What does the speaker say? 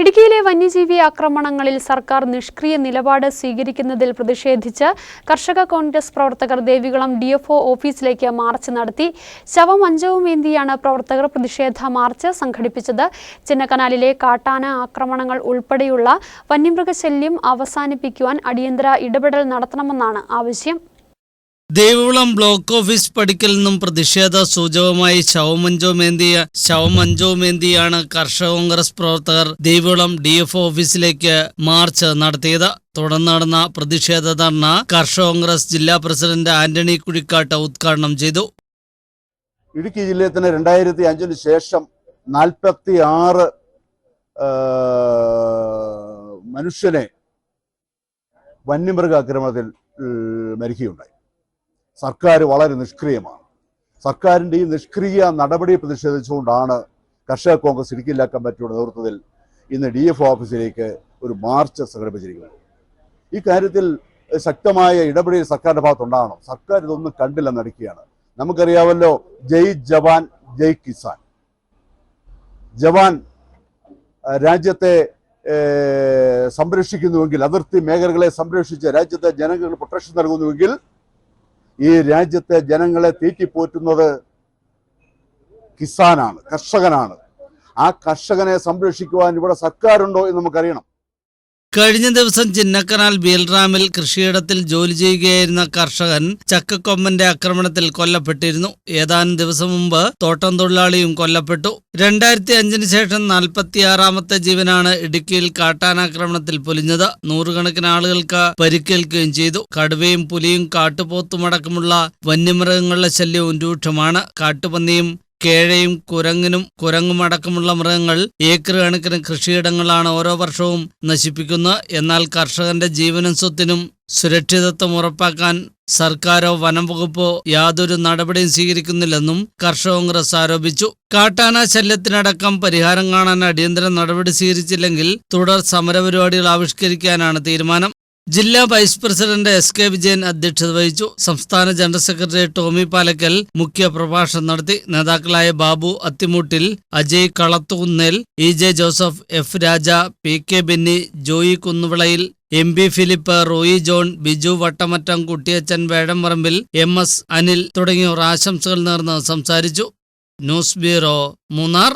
ഇടുക്കിയിലെ വന്യജീവി ആക്രമണങ്ങളിൽ സർക്കാർ നിഷ്ക്രിയ നിലപാട് സ്വീകരിക്കുന്നതിൽ പ്രതിഷേധിച്ച് കർഷക കോൺഗ്രസ് പ്രവർത്തകർ ദേവികുളം ഡിഎഫ്ഒ ഓഫീസിലേക്ക് മാർച്ച് നടത്തി. ശവം അഞ്ചവും ഏന്തിയാണ് പ്രവർത്തകർ പ്രതിഷേധ മാർച്ച് സംഘടിപ്പിച്ചത്. ചിന്നക്കനാലിലെ കാട്ടാന ആക്രമണങ്ങൾ ഉൾപ്പെടെയുള്ള വന്യമൃഗശല്യം അവസാനിപ്പിക്കുവാൻ അടിയന്തര ഇടപെടൽ നടത്തണമെന്നാണ് ആവശ്യം. ദേവികുളം ബ്ലോക്ക് ഓഫീസ് പടിക്കൽ നിന്നും പ്രതിഷേധ സൂചകമായി ശവമഞ്ചോ മേന്തിയ ശവമഞ്ചോ മേന്തിയാണ് കർഷക കോൺഗ്രസ് പ്രവർത്തകർ ദേവികുളം ഡി ഓഫീസിലേക്ക് മാർച്ച് നടത്തിയത്. തുടർന്ന് നടന്ന പ്രതിഷേധ ധർണ കർഷക കോൺഗ്രസ് ജില്ലാ പ്രസിഡന്റ് ആന്റണി കുഴിക്കാട്ട് ഉദ്ഘാടനം ചെയ്തു. ഇടുക്കി ജില്ലയിൽ തന്നെ രണ്ടായിരത്തി അഞ്ചിന് ശേഷം നാൽപ്പത്തി ആറ് മനുഷ്യനെ വന്യമൃഗ ആക്രമണത്തിൽ ഏഹ്, മരിക്കുകയുണ്ടായി. സർക്കാർ വളരെ നിഷ്ക്രിയമാണ്. സർക്കാരിന്റെ ഈ നിഷ്ക്രിയ നടപടി പ്രതിഷേധിച്ചുകൊണ്ടാണ് കർഷക കോൺഗ്രസ് ഇടുക്കി ജില്ലാ കമ്മിറ്റിയുടെ നേതൃത്വത്തിൽ ഇന്ന് ഡി എഫ് ഓഫീസിലേക്ക് ഒരു മാർച്ച് സംഘടിപ്പിച്ചിരിക്കുന്നത്. ഈ കാര്യത്തിൽ ശക്തമായ ഇടപെടൽ സർക്കാരിന്റെ ഭാഗത്തുണ്ടാകണം. സർക്കാർ ഇതൊന്നും കണ്ടില്ല നടക്കുകയാണ്. നമുക്കറിയാമല്ലോ ജയ് ജവാൻ ജയ് കിസാൻ. ജവാൻ രാജ്യത്തെ സംരക്ഷിക്കുന്നുവെങ്കിൽ അതിർത്തി മേഖലകളെ സംരക്ഷിച്ച് രാജ്യത്തെ ജനങ്ങൾക്ക് പ്രൊട്ടക്ഷൻ നൽകുന്നുവെങ്കിൽ ഈ രാജ്യത്തെ ജനങ്ങളെ തീറ്റിപ്പോറ്റുന്നത് കിസാനാണ് കർഷകനാണ്. ആ കർഷകനെ സംരക്ഷിക്കുവാൻ ഇവിടെ സർക്കാരുണ്ടോ എന്ന് നമുക്കറിയണം. കഴിഞ്ഞ ദിവസം ചിന്നക്കനാൽ ബീൽറാമിൽ കൃഷിയിടത്തിൽ ജോലി ചെയ്യുകയായിരുന്ന കർഷകൻ ചക്കക്കൊമ്പന്റെ ആക്രമണത്തിൽ കൊല്ലപ്പെട്ടിരുന്നു. ഏതാനും ദിവസം മുമ്പ് തോട്ടം തൊഴിലാളിയും കൊല്ലപ്പെട്ടു. രണ്ടായിരത്തി അഞ്ചിന് ശേഷം നാൽപ്പത്തിയാറാമത്തെ ജീവനാണ് ഇടുക്കിയിൽ കാട്ടാനാക്രമണത്തിൽ പൊലിഞ്ഞത്. നൂറുകണക്കിന് ആളുകൾക്ക് പരിക്കേൽക്കുകയും ചെയ്തു. കടുവയും പുലിയും കാട്ടുപോത്തുമടക്കമുള്ള വന്യമൃഗങ്ങളുടെ ശല്യവും രൂക്ഷമാണ്. കാട്ടുപന്നിയും കേഴയും കുരങ്ങിനും കുരങ്ങുമടക്കമുള്ള മൃഗങ്ങൾ ഏക്കർ കണക്കിന് കൃഷിയിടങ്ങളാണ് ഓരോ വർഷവും നശിപ്പിക്കുന്നത് എന്നാൽ കർഷകന്റെ ജീവനും സ്വത്തിനും സുരക്ഷിതത്വം ഉറപ്പാക്കാൻ സർക്കാരോ വനം വകുപ്പോ യാതൊരു നടപടിയും സ്വീകരിക്കുന്നില്ലെന്നും കർഷക കോൺഗ്രസ് ആരോപിച്ചു. കാട്ടാന ശല്യത്തിനടക്കം പരിഹാരം കാണാൻ അടിയന്തര നടപടി സ്വീകരിച്ചില്ലെങ്കിൽ തുടർ സമരപരിപാടികൾ ആവിഷ്കരിക്കാനാണ് തീരുമാനം. ജില്ലാ vice president S K Vijayan അധ്യക്ഷത വഹിച്ചു. സംസ്ഥാന ജനറൽ സെക്രട്ടറി ടോമി പാലക്കൽ മുഖ്യ പ്രഭാഷണം നടത്തി. നേതാക്കളായ Babu Athimoottil Ajay Kalathukunnel E J Joseph F Raja P K Benny Joy Kunnuvilayil M B Philip Roy John Biju Vattamattam Kuttiyachan Vezhamparambil M S Anil തുടങ്ങിയവർ ആശംസകൾ നേർന്ന് സംസാരിച്ചു. News bureau Munnar.